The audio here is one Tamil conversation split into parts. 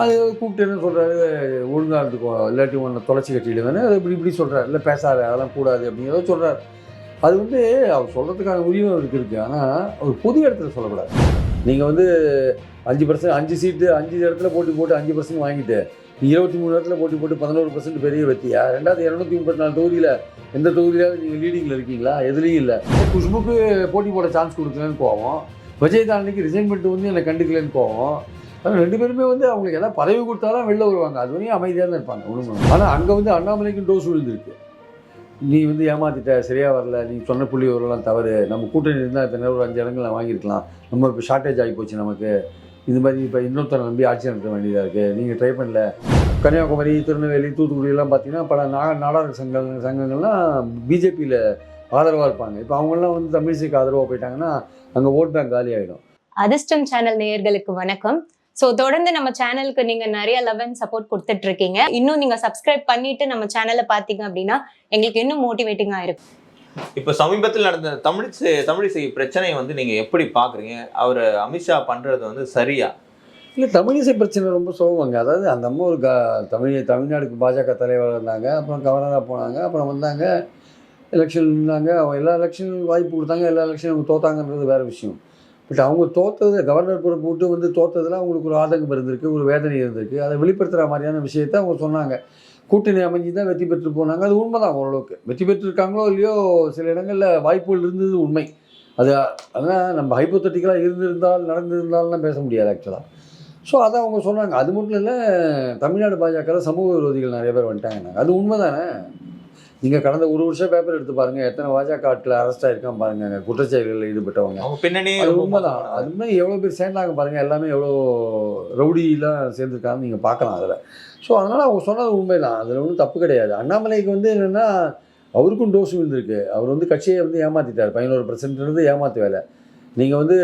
அது கூப்பிட்டு சொல்கிறாரு ஒழுங்காக இருந்துக்கோ இல்லாட்டி ஒன்று தொலைச்சி கட்டிடுவேன்னு. அது இப்படி இப்படி சொல்கிறார் இல்லை பேசாத அதெல்லாம் கூடாது அப்படிங்கிறத சொல்கிறார் அது வந்து அவர் சொல்கிறதுக்கான உரிமை அவருக்கு இருக்குது ஆனால் அவர் பொது இடத்துல சொல்லக்கூடாது. நீங்கள் வந்து அஞ்சு பர்சன்ட் அஞ்சு சீட்டு அஞ்சு இடத்துல போட்டி போட்டு அஞ்சு பர்சன்ட் வாங்கிட்டு இருபத்தி மூணு இடத்துல போட்டி போட்டு பதினோரு பர்சன்ட் பெரிய வெற்றியா ரெண்டாவது இரநூத்தி முப்பத்தி நாலு தொகுதியில் எந்த தொகுதியிலாவது நீங்கள் லீடிங்கில் இருக்கீங்களா? எதுலேயும் இல்லை. குஷ்புக்கு போட்டி போட சான்ஸ் கொடுக்கலன்னு போவோம் விஜயதாரணிக்கு ரிசைன்மெண்ட் வந்து என்னை கண்டுக்கலன்னு போவோம் ரெண்டு பேருமே வந்து அவங்களுக்கு எதாவது பதவி கொடுத்தாலும் வெளில வருவாங்க. அது வரையும் அமைதியாக தான் இருப்பாங்க ஒன்றும் ஆனால் அங்கே வந்து அண்ணாமலைக்கும் டோஸ் விழுந்திருக்கு. நீ வந்து ஏமாத்திட்ட சரியாக வரல நீ சொன்ன புள்ளி வரலாம் தவறு. நம்ம கூட்டணி இருந்தால் இத்தனை ஒரு அஞ்சு இடங்கள் வாங்கியிருக்கலாம். நம்ம இப்போ ஷார்ட்டேஜ் ஆகி போச்சு நமக்கு. இது மாதிரி இப்போ இன்னொருத்தரை நம்பி ஆட்சி நடத்த வேண்டியதாக இருக்குது நீங்கள் ட்ரை பண்ணல. கன்னியாகுமரி திருநெல்வேலி தூத்துக்குடியெல்லாம் பார்த்தீங்கன்னா பல நா நாடார் சங்கங்கள் சங்கங்கள்லாம் பிஜேபியில் ஆதரவாக இருப்பாங்க. இப்போ அவங்கெல்லாம் வந்து தமிழிசைக்கு ஆதரவாக போயிட்டாங்கன்னா அங்கே ஓட் பேங்க் காலி ஆகிடும் அதிர்ஷ்டம் சேனல் நேயர்களுக்கு வணக்கம். சோ தொடர்ந்து நம்ம சேனலுக்கு நீங்க நிறைய லவ் அண்ட் சப்போர்ட் கொடுத்துட்டு இருக்கீங்க இன்னும் நீங்க சப்ஸ்கிரைப் பண்ணிட்டு நம்ம சேனலை பாத்தீங்க அப்படின்னா எங்களுக்கு இன்னும் மோட்டிவேட்டிங்கா இருக்கும். இப்ப சமீபத்தில் நடந்த தமிழிசை தமிழிசை பிரச்சனையை வந்து நீங்க எப்படி பாக்குறீங்க அவர் அமித்ஷா பண்றது வந்து சரியா? இல்லை தமிழிசை பிரச்சனை ரொம்ப சோகங்க. அதாவது அந்த அம்மா ஒரு க தமிழ் தமிழ்நாடுக்கு பாஜக தலைவர் இருந்தாங்க. அப்புறம் கவர்னராக போனாங்க. அப்புறம் வந்தாங்க. எலெக்ஷன் நின்னாங்க. அவங்க எல்லா எலெக்ஷனும் வாய்ப்பு கொடுத்தாங்க. எல்லா எலெக்ஷனும் அவங்க தோத்தாங்கன்றது வேறு விஷயம். பட் அவங்க தோத்தது கவர்னர் பொறுப்பு விட்டு வந்து தோத்ததில் அவங்களுக்கு ஒரு ஆதங்கம் இருந்திருக்கு ஒரு வேதனை இருந்திருக்கு. அதை வெளிப்படுத்துகிற மாதிரியான விஷயத்தை அவங்க சொன்னாங்க. கூட்டணி அமைஞ்சு தான் வெற்றி பெற்று போனாங்க. அது உண்மை தான் ஓரளவுக்கு. வெற்றி பெற்றிருக்காங்களோ இல்லையோ சில இடங்களில் வாய்ப்புகள் இருந்தது உண்மை. அது அதனால் நம்ம ஹைப்போத்தட்டிக்கலாக இருந்திருந்தால் நடந்திருந்தால்லாம் பேச முடியாது ஆக்சுவலாக ஸோ அதை அவங்க சொன்னாங்க. அது மட்டும் இல்லை தமிழ்நாடு பாஜகவில் சமூக விரோதிகள் நிறைய பேர் வந்துட்டாங்க அது உண்மை தானே நீங்கள் கடந்த ஒரு வருஷம் பேப்பர் எடுத்து பாருங்கள் எத்தனை பாஜக ஆட்கள் அரெஸ்ட் ஆயிருக்கான் பாருங்க. குற்றச்செயல்களில் ஈடுபட்டவங்க. பின்னணி அது உண்மைதான். அது மாதிரி எவ்வளோ பேர் சேர்ந்தாங்க பாருங்கள் எல்லாமே எவ்வளோ ரவுடிலாம் சேர்ந்துருக்காங்கன்னு நீங்கள் பார்க்கலாம் அதில். ஸோ அதனால் அவங்க சொன்னது உண்மைதான். அதில் ஒன்றும் தப்பு கிடையாது. அண்ணாமலைக்கு வந்து என்னென்னா அவருக்கும் டோஸ் விழுந்திருக்கு அவர் வந்து கட்சியை வந்து ஏமாற்றிட்டார் பதினோரு பர்சன்ட்ன்றது ஏமாத்து வேலை. நீங்கள் வந்து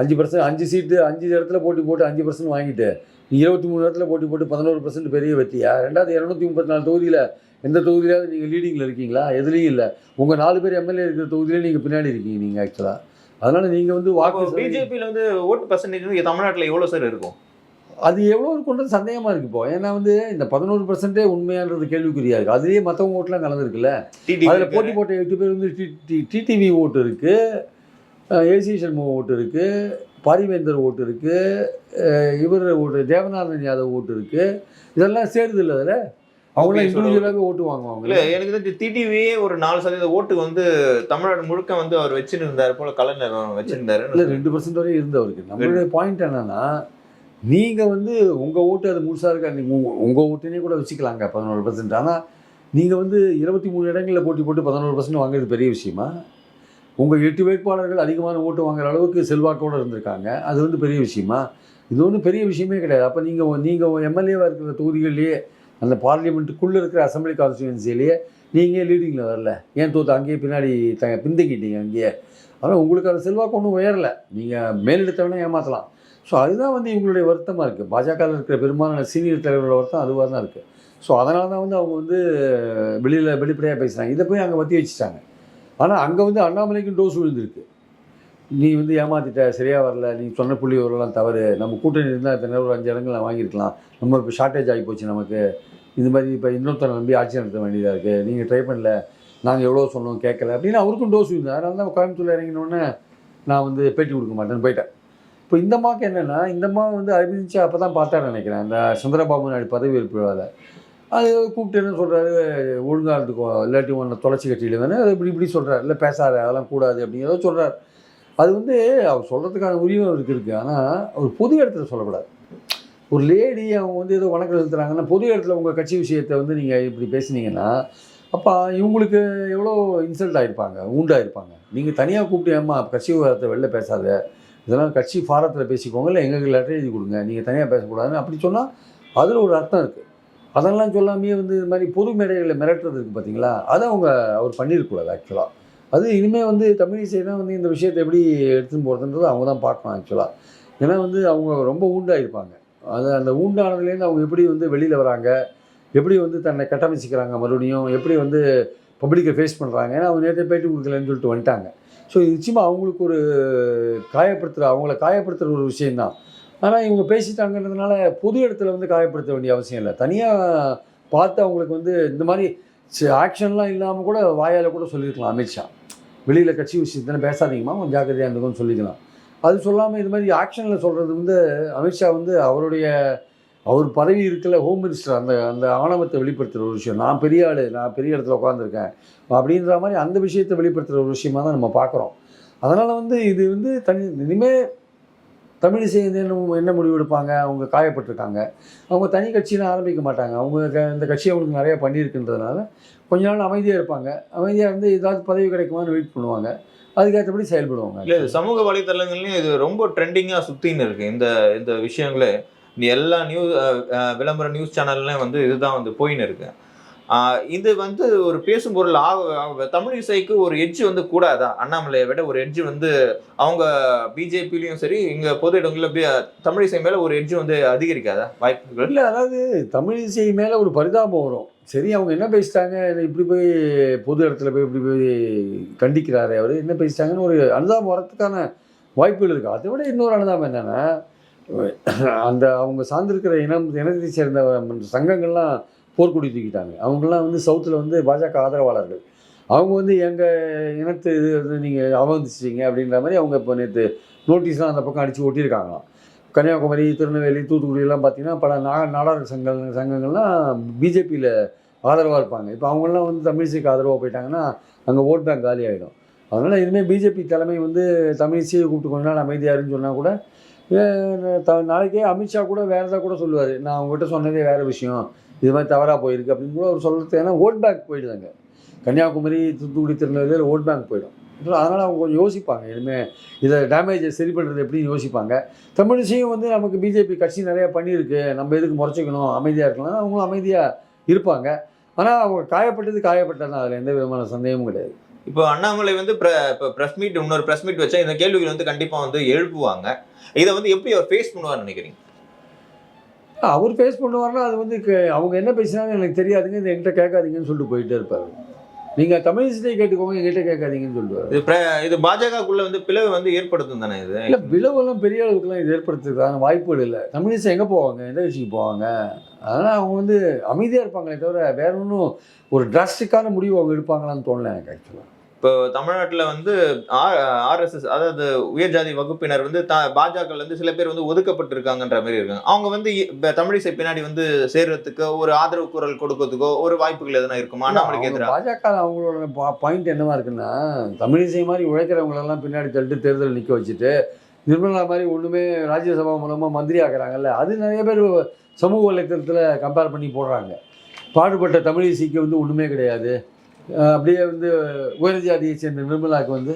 அஞ்சு பர்சன்ட் அஞ்சு சீட்டு அஞ்சு இடத்துல போட்டி போட்டு அஞ்சு பர்சன்ட் வாங்கிட்டு நீ இருபத்தி மூணு இடத்துல போட்டி போட்டு பதினோரு பர்சன்ட் பெரிய வெற்றியா? ரெண்டாவது இரநூத்தி முப்பத்தி நாலு தொகுதியில் எந்த தொகுதியிலாவது நீங்கள் லீடிங்கில் இருக்கீங்களா? எதுலேயும் இல்லை. உங்கள் நாலு பேர் எம்எல்ஏ இருக்கிற தொகுதியிலே நீங்கள் பின்னாடி இருக்கீங்க நீங்கள் ஆக்சுவலாக அதனால் நீங்கள் வந்து வாக்கு பிஜேபியில வந்து ஓட்டு பர்சன்டேஜ் தமிழ்நாட்டுல எவ்வளவு சார் இருக்கும்? அது எவ்வளோ இருக்குன்றது சந்தேகமாக இருக்கு இப்போ. ஏன்னா வந்து இந்த பதினோரு பர்சன்டே உண்மையானது கேள்விக்குறியா இருக்குது அதுலேயே மற்றவங்க ஓட்டுலாம் கலந்துருக்குல்ல. அதில் போட்டி போட்ட எட்டு பேர் வந்து டிடிவி ஓட்டு இருக்குது ஏசி சண்முகம் ஓட்டு இருக்குது பாரிவேந்தர் ஓட்டு இருக்குது இவர் ஓட்டு தேவநாதன் யாதவ் ஓட்டு இருக்குது இதெல்லாம் சேருது இல்லை அதில்? இண்டிவிஜுவலாகவே ஓட்டு இல்ல வாங்குவாங்க எனக்கு தெரிஞ்சு டிடிவியே ஒரு நாலு சதவீத ஓட்டு வந்து தமிழ்நாடு முழுக்க வந்து அவர் வச்சிருந்தாரு போல கலைஞர் வச்சிருந்தாரு இல்லை ரெண்டு பர்சன்ட் வரையும் இருந்தவருக்கு நம்மளுடைய பாயிண்ட் என்னன்னா நீங்கள் வந்து உங்கள் ஓட்டு அது முழுசாக இருக்கா? நீங்கள் உங்கள் ஓட்டுனே கூட வச்சுக்கலாங்க பதினோரு பர்சன்ட் ஆனால் நீங்கள் வந்து இருபத்தி மூணு இடங்களில் போட்டி போட்டு பதினோரு பர்சன்ட் வாங்குறது பெரிய விஷயமா? உங்கள் எட்டு வேட்பாளர்கள் அதிகமான ஓட்டு வாங்குற அளவுக்கு செல்வாக்கோடு இருந்திருக்காங்க. அது வந்து பெரிய விஷயமா? இது ஒன்றும் பெரிய விஷயமே கிடையாது. அப்போ நீங்கள் நீங்கள் எம்எல்ஏவாக இருக்கிற தொகுதிகள்லேயே அந்த பார்லிமெண்ட்டுக்குள்ளே இருக்கிற அசம்பிளி கான்ஸ்டியூன்சிலேயே நீங்கள் லீடிங்கில் வரல? ஏன் தோத்து அங்கேயே பின்னாடி த பிந்துக்கிட்டீங்க அங்கேயே? ஆனால் உங்களுக்கு அந்த செல்வாக்கு ஒன்றும் உயரல. நீங்கள் மேலெடுத்தவனே ஏமாற்றலாம் ஸோ அதுதான் வந்து இவங்களுடைய வருத்தமாக இருக்குது பாஜகவில் இருக்கிற பெரும்பாலான சீனியர் தலைவரோட வருத்தம் அதுவாக தான் இருக்குது ஸோ அதனால தான் வந்து அவங்க வந்து வெளியில் வெளிப்படையாக பேசுகிறாங்க இதை போய் அங்கே வத்தி வச்சுட்டாங்க. ஆனால் அங்கே வந்து அண்ணாமலைக்கும் டோஸ் விழுந்திருக்கு. நீ வந்து ஏமாத்திட்ட சரியாக வரல நீ சொன்ன புள்ளி வரலாம் தவறு. நம்ம கூட்டணி இருந்தால் இத்தனை ஒரு அஞ்சு இடங்கள் வாங்கியிருக்கலாம். நம்ம இப்போ ஷார்ட்டேஜ் ஆகி போச்சு நமக்கு. இது மாதிரி இப்போ இன்னொருத்தரை நம்பி ஆட்சி நடத்த வேண்டியதாக இருக்குது நீங்கள் ட்ரை பண்ணல. நாங்கள் எவ்வளோ சொன்னோம் கேட்கல அப்படின்னு அவருக்கும் டோஸ் இருந்தார் அதனால தான் கோயம்புத்தூர் இறங்கினோடனே நான் வந்து பேட்டி கொடுக்க மாட்டேன்னு போயிட்டேன். இப்போ இந்த மாவுக்கு என்னென்னா இந்த மா வந்து அறிவிச்சு அப்போ தான் பார்த்தாரு நினைக்கிறேன். அந்த சுந்தரபாபு நாயுடு பதவி விழாவில் அது கூப்பிட்டேன்னு சொல்கிறாரு ஒழுங்காக இருந்துக்கோ இல்லாட்டி ஒன்று தொலைச்சி கட்டிடுவேன்னு அது இப்படி இப்படி சொல்கிறார் இல்லை பேசாத அதெல்லாம் கூடாது அப்படிங்கிறத சொல்கிறார் அது வந்து அவர் சொல்கிறதுக்கான உரிமை அவருக்கு இருக்குது ஆனால் அவர் பொது இடத்துல சொல்லக்கூடாது. ஒரு லேடி அவங்க வந்து ஏதோ வணக்கம் செலுத்துறாங்கன்னா பொது இடத்துல உங்கள் கட்சி விஷயத்தை வந்து நீங்கள் இப்படி பேசுனீங்கன்னா அப்போ இவங்களுக்கு எவ்வளோ இன்சல்ட் ஆகிருப்பாங்க ஊண்டாயிருப்பாங்க. நீங்கள் தனியாக கூப்பிட்டு ஏம்மா கட்சி விவகாரத்தை வெளில பேசாத. இதெல்லாம் கட்சி ஃபாரத்தில் பேசிக்கோங்க இல்லை எங்களுக்கு லெட்டர் எழுதி கொடுங்க. நீங்கள் தனியாக பேசக்கூடாதுன்னு அப்படி சொன்னால் அதில் ஒரு அர்த்தம் இருக்குது அதெல்லாம் சொல்லாமையே வந்து இது மாதிரி பொது மேடைகளை மிரட்டுறது இருக்குது பார்த்தீங்களா அதை அவங்க அவர் பண்ணியிருக்கூடாது ஆக்சுவலாக அது இனிமேல் வந்து தமிழிசை தான் வந்து இந்த விஷயத்தை எப்படி எடுத்துன்னு போகிறதுன்றது அவங்க தான் பார்க்கணும் ஆக்சுவலாக ஏன்னா வந்து அவங்க ரொம்ப ஊண்டாயிருப்பாங்க. அது அந்த ஊண்டானதுலேருந்து அவங்க எப்படி வந்து வெளியில் வராங்க எப்படி வந்து தன்னை கட்டமைச்சிக்கிறாங்க மறுபடியும் எப்படி வந்து பப்ளிக்கை ஃபேஸ் பண்ணுறாங்க ஏன்னா அவங்க நேரத்தை பேட்டி கொடுக்கலன்னு சொல்லிட்டு வந்துட்டாங்க. ஸோ இது நிச்சயமாக அவங்களுக்கு ஒரு காயப்படுத்துகிற அவங்கள காயப்படுத்துகிற ஒரு விஷயந்தான் ஆனால் இவங்க பேசிட்டாங்கன்றதுனால பொது இடத்துல வந்து காயப்படுத்த வேண்டிய அவசியம் இல்லை. தனியாக பார்த்து அவங்களுக்கு வந்து இந்த மாதிரி சரி ஆக்ஷன்லாம் இல்லாமல் கூட வாயால் கூட சொல்லியிருக்கலாம் அமித்ஷா வெளியில் கட்சி விஷயத்தானே பேசாதீங்கம்மா கொஞ்சம் ஜாக்கிரதையாக இருந்துக்கும்னு சொல்லிக்கலாம். அது சொல்லாமல் இது மாதிரி ஆக்ஷனில் சொல்கிறது வந்து அமித்ஷா வந்து அவருடைய அவர் பதவி இருக்கல ஹோம் மினிஸ்டர் அந்த அந்த ஆணவத்தை வெளிப்படுத்துகிற ஒரு விஷயம். நான் பெரிய ஆள் நான் பெரிய இடத்துல உட்காந்துருக்கேன் அப்படின்ற மாதிரி அந்த விஷயத்தை வெளிப்படுத்துகிற ஒரு விஷயமா தான் நம்ம பார்க்குறோம். அதனால் வந்து இது வந்து தனி இனிமேல் தமிழிசை என்ன என்ன முடிவு எடுப்பாங்க? அவங்க காயப்பட்டிருக்காங்க. அவங்க தனி கட்சின்னு ஆரம்பிக்க மாட்டாங்க. அவங்க க- இந்த கட்சி அவங்களுக்கு நிறையா பண்ணியிருக்குன்றதுனால கொஞ்ச நாள் அமைதியாக இருப்பாங்க. அமைதியாக இருந்து ஏதாவது பதவி கிடைக்குமான்னு வெயிட் பண்ணுவாங்க. அதுக்கேற்றபடி செயல்படுவாங்க. இல்லை இது சமூக வலைத்தளங்கள்லையும் இது ரொம்ப ட்ரெண்டிங்காக சுற்றின்னு இருக்குது இந்த இந்த விஷயங்களே. எல்லா நியூஸ் விளம்பர நியூஸ் சேனல்லையும் வந்து இதுதான் வந்து போயின்னு இருக்கு. இது வந்து ஒரு பேசும் பொருள். ஆக ஆக- தமிழ் இசைக்கு ஒரு எட்ஜ் வந்து கூடாதா? அண்ணாமலையை விட ஒரு எட்ஜ் வந்து அவங்க பிஜேபிலையும் சரி இங்க பொது இடங்களில் தமிழ் இசை மேல ஒரு எட்ஜ் வந்து அதிகரிக்காதா? வாய்ப்புகள்? இல்லை அதாவது தமிழ் இசை மேலே ஒரு பரிதாபம் வரும். சரி அவங்க என்ன பேசிட்டாங்க? இப்படி போய் பொது இடத்துல போய் இப்படி போய் கண்டிக்கிறாரு அவர். என்ன பேசிட்டாங்கன்னு ஒரு அனுதாபம் வரத்துக்கான வாய்ப்புகள் இருக்குது அதை விட இன்னொரு அனுதாபம் என்னென்னா அந்த அவங்க சார்ந்திருக்கிற இனம் இனத்தை சேர்ந்த சங்கங்கள்லாம் போர்க்குடி தூக்கிட்டாங்க. அவங்கெல்லாம் வந்து சவுத்தில் வந்து பாஜக ஆதரவாளர்கள். அவங்க வந்து எங்கள் இனத்து இது வந்து நீங்கள் அவமதிச்சிங்க அப்படின்ற மாதிரி அவங்க இப்போ நேற்று நோட்டீஸ்லாம் அந்த பக்கம் அடித்து ஒட்டியிருக்காங்களாம். கன்னியாகுமரி திருநெல்வேலி தூத்துக்குடியெல்லாம் பார்த்தீங்கன்னா பல நா நாடார் சங்கங்கள் சங்கங்கள்லாம் பிஜேபியில் ஆதரவாக இருப்பாங்க. இப்போ அவங்கெல்லாம் வந்து தமிழிசைக்கு ஆதரவாக போயிட்டாங்கன்னா அங்கே ஓட் பேங்க் காலி ஆகிடும் அதனால் இனிமேல் பிஜேபி தலைமை வந்து தமிழிசையை கூப்பிட்டு கொஞ்ச நாள் அமைதியாருன்னு சொன்னால் கூட த- நாளைக்கே அமித்ஷா கூட வேறு ஏதாவது கூட சொல்லுவார். நான் அவங்ககிட்ட சொன்னதே வேறு விஷயம். இது மாதிரி தவறாக போயிருக்கு அப்படின்னு கூட அவர் சொல்கிறது ஏன்னா ஓட் பேங்க் போயிடுதாங்க. கன்னியாகுமரி தூத்துக்குடி திருநெல்வேலியில் ஓட் பேங்க் போயிடும். அதனால் அவங்க கொஞ்சம் யோசிப்பாங்க. இனிமேல் இதை டேமேஜை சரி பண்ணுறது எப்படின்னு யோசிப்பாங்க. தமிழிசையும் வந்து நமக்கு பிஜேபி கட்சி நிறையா பண்ணியிருக்கு. நம்ம எதுக்கு முறைச்சிக்கணும்? அமைதியாக இருக்கலாம். அவங்களும் அமைதியாக இருப்பாங்க. ஆனால் அவங்க காயப்பட்டது காயப்பட்டது அதில் எந்த விதமான சந்தேகமும் கிடையாது. இப்போ அண்ணாமலை வந்து இப்போ ப்ரெஸ் மீட் இன்னொரு ப்ரெஸ் மீட் வச்சா இந்த கேள்விகள் வந்து கண்டிப்பாக வந்து எழுப்புவாங்க. இதை வந்து எப்படி அவர் ஃபேஸ் பண்ணுவார்னு நினைக்கிறீங்க? அவர் ஃபேஸ் பண்ணுவார்னா அது வந்து அவங்க என்ன பேசினாலும் எனக்கு தெரியாதுங்க. இது என்கிட்ட கேட்காதீங்கன்னு சொல்லிட்டு போயிட்டே இருப்பார். நீங்கள் தமிழிசையை கேட்டுக்கோங்க என்கிட்ட கேட்காதீங்கன்னு சொல்லுவார். இது பாஜகக்குள்ள வந்து பிளவு வந்து ஏற்படுத்தும் தானே இது? இல்லை விளைவெல்லாம் பெரிய அளவுக்குலாம் இது ஏற்படுத்துறதுக்கான வாய்ப்புகள் இல்லை. தமிழிசை எங்கே போவாங்க? எந்த கட்சிக்கு போவாங்க? அதனால் அவங்க வந்து அமைதியாக இருப்பாங்களே தவிர வேற ஒன்றும் ஒரு டிராஸ்டிக்கான முடிவு அவங்க எடுப்பாங்களான்னு தோணல எனக்கு ஆக்சுவலாக இப்போ தமிழ்நாட்டில் வந்து ஆர்எஸ்எஸ் அதாவது உயர்ஜாதி வகுப்பினர் வந்து த பாஜக வந்து சில பேர் வந்து ஒதுக்கப்பட்டிருக்காங்கன்ற மாதிரி இருக்காங்க. அவங்க வந்து இப்ப தமிழிசை பின்னாடி வந்து சேர்றதுக்கோ ஒரு ஆதரவு குரல் கொடுக்கறதுக்கோ ஒரு வாய்ப்புகள் எதனா இருக்குமா? அண்ணாமலைக்கு எதிராக பாஜக அவங்களோட பாயிண்ட் என்னவா இருக்குன்னா தமிழிசை மாதிரி உழைக்கிறவங்களெல்லாம் பின்னாடி தள்ளிட்டு தேர்தல் நிற்க வச்சுட்டு நிர்மலா மாதிரி ஒன்றுமே ராஜ்யசபா மூலமாக மந்திரி ஆக்குறாங்கல்ல அது நிறைய பேர் சமூக வலைத்தளத்தில் கம்பேர் பண்ணி போடுறாங்க. பாடுபட்ட தமிழிசைக்கு வந்து ஒன்றுமே கிடையாது. அப்படியே வந்து உயர் ஜாதியை சேர்ந்த நிர்மலாவுக்கு வந்து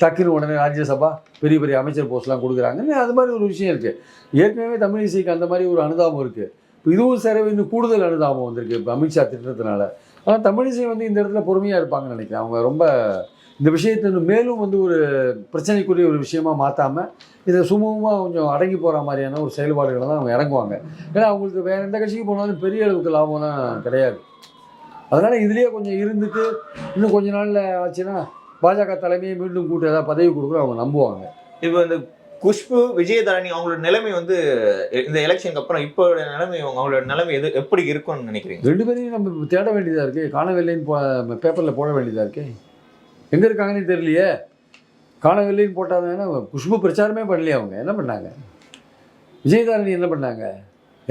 டக்குன்னு உடனே ராஜ்யசபா பெரிய பெரிய அமைச்சர் போஸ்ட்லாம் கொடுக்குறாங்கன்னு அது மாதிரி ஒரு விஷயம் இருக்குது ஏற்கனவே தமிழிசைக்கு அந்த மாதிரி ஒரு அனுதாபம் இருக்குது இப்போ இதுவும் சரி இன்னும் கூடுதல் அனுதாபம் வந்திருக்கு இப்போ அமித்ஷா திட்டத்தினால. ஆனால் தமிழிசை வந்து இந்த இடத்துல பொறுமையாக இருப்பாங்கன்னு நினைக்கிறேன். அவங்க ரொம்ப இந்த விஷயத்தை மேலும் வந்து ஒரு பிரச்சனைக்குரிய ஒரு விஷயமா மாற்றாமல் இதை சுமூகமாக கொஞ்சம் அடங்கி போகிற மாதிரியான ஒரு செயல்பாடுகளை தான் அவங்க இறங்குவாங்க. ஏன்னா அவங்களுக்கு வேறு எந்த கட்சிக்கு போனாலும் பெரிய அளவுக்கு லாபம்லாம் கிடையாது. அதனால் இதுலேயே கொஞ்சம் இருந்துட்டு இன்னும் கொஞ்ச நாளில் ஆச்சுன்னா பாஜக தலைமையை மீண்டும் கூட்டு ஏதாவது பதவி கொடுக்குற அவங்க நம்புவாங்க. இப்போ இந்த குஷ்பு விஜயதரணி அவங்களோட நிலைமை வந்து இந்த எலெக்ஷனுக்கு அப்புறம் இப்போ நிலைமை அவங்களோட நிலைமை எது எப்படி இருக்கும்னு நினைக்கிறீங்க? ரெண்டு பேரையும் நம்ம தேட வேண்டியதாக இருக்குது காணவில்லைன்னு போ பேப்பரில் போட வேண்டியதாக இருக்கு. எங்கே இருக்காங்கன்னு தெரியலையே. காணவில்லைன்னு போட்டால் தானே குஷ்பு பிரச்சாரமே பண்ணலையே அவங்க. என்ன பண்ணாங்க? விஜயதாரணி என்ன பண்ணாங்க?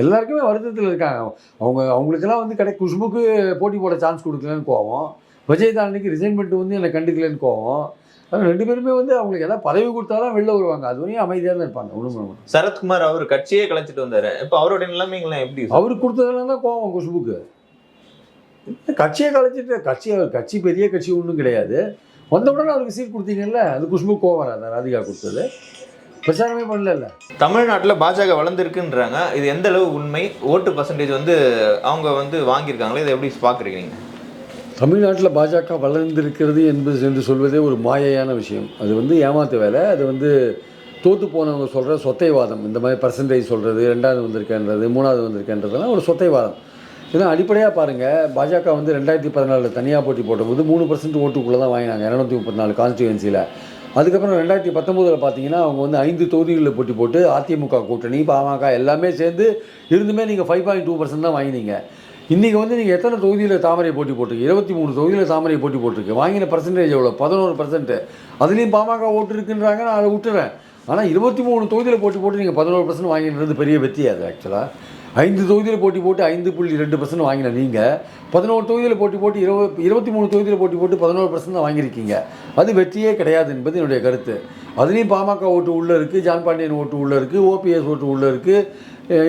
எல்லாருக்குமே வருத்தத்தில் இருக்காங்க. அவங்க அவங்களுக்கெல்லாம் வந்து கடை குஷ்புக்கு போட்டி போட சான்ஸ் கொடுக்கலன்னு கோவம். விஜயதாரணிக்கு ரிசைன் பண்ணிட்டு வந்து என்னை கண்டுக்கலன்னு கோவம். ரெண்டு பேருமே வந்து அவங்களுக்கு எல்லாம் பதவி கொடுத்தாதான் வெளில வருவாங்க. அது வரையும் அமைதியாக தான் இருப்பாங்க ஒன்றும் சரத்குமார் அவர் கட்சியே கலைச்சிட்டு வந்தாரு. இப்போ அவரோட நிலைமைங்களாம் எப்படி அவருக்கு கொடுத்ததெல்லாம் தான் கோவம் குஷ்புக்கு. கட்சியை கலைச்சிட்டு கட்சி அவர் கட்சி பெரிய கட்சி ஒன்றும் கிடையாது. வந்த உடனே அவருக்கு சீட் கொடுத்தீங்கல்ல அது குஷ்பு கோவம் ராதிகா கொடுத்தது. பிரச்சாரமே பண்ணல தமிழ்நாட்டில் பாஜக வளர்ந்துருக்குன்றாங்க. இது எந்த அளவு உண்மை? ஓட்டு பர்சன்டேஜ் வந்து அவங்க வந்து வாங்கியிருக்காங்களே? இதை எப்படி பார்க்குறீங்க? தமிழ்நாட்டில் பாஜக வளர்ந்திருக்கிறது என்பது என்று சொல்வதே ஒரு மாயையான விஷயம். அது வந்து ஏமாத்து வேலை. அது வந்து தோற்று போனவங்க சொல்கிற சொத்தைவாதம். இந்த மாதிரி பர்சன்டேஜ் சொல்கிறது ரெண்டாவது வந்திருக்கேன்றது மூணாவது வந்திருக்கேன்றதெல்லாம் ஒரு சொத்தைவாதம். ஏன்னா அடிப்படையாக பாருங்கள் பாஜக வந்து ரெண்டாயிரத்தி பதினாலில் தனியாக போட்டி போட்டபோது மூணு பர்சன்ட் ஓட்டுக்குள்ளே தான் வாங்கினாங்க. இரநூத்தி முப்பத்தி நாலு கான்ஸ்டியூன்சியில் அதுக்கப்புறம் ரெண்டாயிரத்தி பத்தொம்போதில் பார்த்தீங்கன்னா அவங்க வந்து ஐந்து தொகுதிகளில் போட்டி போட்டு அதிமுக கூட்டணி பாமக எல்லாமே சேர்ந்து இருந்துமே நீங்கள் ஃபைவ் பாயிண்ட் டூ பர்சன்ட் தான் வாங்கினீங்க. இன்றைக்கி வந்து நீங்கள் எத்தனை தொகுதியில் தாமரை போட்டி போட்டிருக்கு இருபத்தி மூணு தொகுதியில் தாமரை போட்டி போட்டிருக்கு வாங்கின பர்சன்டேஜ் எவ்வளோ பதினோரு பர்சன்ட்டு அதுலேயும் பாமக ஓட்டு இருக்குன்றாங்க நான் அதை விட்டுறேன். ஆனால் இருபத்தி மூணு தொகுதியில் போட்டி போட்டு நீங்கள் பதினோரு பர்சன்ட் வாங்கினது பெரிய வெற்றி அது ஆக்சுவலாக ஐந்து தொகுதியில் போட்டி போட்டு ஐந்து புள்ளி ரெண்டு பர்சன்ட் வாங்கின நீங்கள் பதினோரு தொகுதியில் போட்டி போட்டு இருபது இருபத்தி மூணு தொகுதியில் போட்டி போட்டு பதினோரு பர்சன்ட் தான் வாங்கியிருக்கீங்க. அது வெற்றியே கிடையாது என்பது என்னுடைய கருத்து. அதுலேயும் பாமக ஓட்டு உள்ளே இருக்குது ஜான் பாண்டியன் ஓட்டு உள்ளே இருக்குது ஓபிஎஸ் ஓட்டு உள்ளே இருக்குது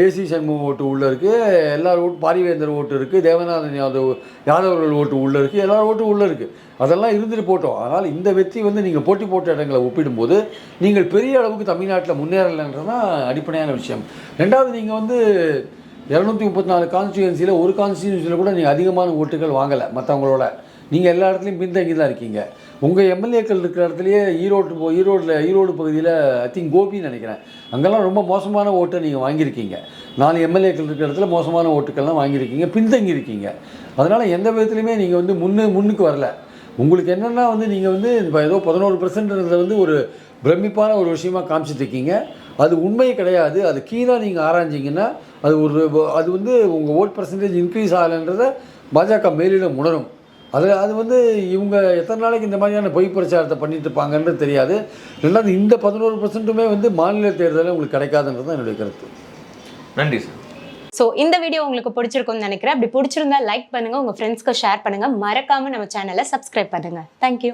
ஏசி சண்முகம் ஓட்டு உள்ளே இருக்குது எல்லார் ஓட்டு பாரிவேந்தர் ஓட்டு இருக்குது தேவநாதன் யாதவ் யாதவர்கள் ஓட்டு உள்ளே இருக்குது எல்லார் ஓட்டு உள்ளே இருக்குது அதெல்லாம் இருந்துட்டு போட்டோம். ஆனால் இந்த வெற்றி வந்து நீங்கள் போட்டி போட்ட இடங்களை ஒப்பிடும்போது நீங்கள் பெரிய அளவுக்கு தமிழ்நாட்டில் முன்னேறலைன்றது தான் அடிப்படையான விஷயம். ரெண்டாவது நீங்கள் வந்து இரநூத்தி முப்பத்தி நாலு கான்ஸ்டியூன்சியில் ஒரு கான்ஸ்டியூன்சியில் கூட நீங்கள் அதிகமான ஓட்டுகள் வாங்கலை மற்றவங்களோட நீங்கள் எல்லா இடத்துலையும் பின்தங்கி தான் இருக்கீங்க. உங்கள் எம்எல்ஏக்கள் இருக்கிற இடத்துலையே ஈரோடு போ ஈரோட்டில் ஈரோடு பகுதியில் ஐ திங்க் கோபின்னு நினைக்கிறேன். அங்கெல்லாம் ரொம்ப மோசமான ஓட்டை நீங்கள் வாங்கியிருக்கீங்க. நாலு எம்எல்ஏக்கள் இருக்கிற இடத்துல மோசமான ஓட்டுக்கள்லாம் வாங்கியிருக்கீங்க பின்தங்கி இருக்கீங்க அதனால் எந்த விதத்துலையுமே நீங்கள் வந்து முன்னு முன்னுக்கு வரல. உங்களுக்கு என்னென்னா வந்து நீங்கள் வந்து இப்போ ஏதோ பதினோரு பர்சன்ட்ன்றதை வந்து ஒரு பிரமிப்பான ஒரு விஷயமா காமிச்சிட்டு இருக்கீங்க அது உண்மை கிடையாது. அது கீழே நீங்கள் ஆராய்ஞ்சிங்கன்னா அது ஒரு அது வந்து உங்கள் ஓட் பர்சன்டேஜ் இன்க்ரீஸ் ஆகலைன்றத பாஜக மேலிடம் உணரும். அது அது வந்து இவங்க எத்தனை நாளைக்கு இந்த மாதிரியான பொய் பிரச்சாரத்தை பண்ணிட்டு இருப்பாங்கன்றது தெரியாது. ரெண்டாவது இந்த பதினோரு பர்சன்ட்டுமே வந்து மாநில தேர்தலில் உங்களுக்கு கிடைக்காதுன்றது தான் என்னுடைய கருத்து. நன்றி சார் ஸோ இந்த வீடியோ உங்களுக்கு பிடிச்சிருக்கும்னு நினைக்கிறேன். அப்படி பிடிச்சிருந்தா லைக் பண்ணுங்க உங்க ஃப்ரெண்ட்ஸ்க்கு ஷேர் பண்ணுங்க. மறக்காம நம்ம சேனலை சப்ஸ்கிரைப் பண்ணுங்க. தேங்க்யூ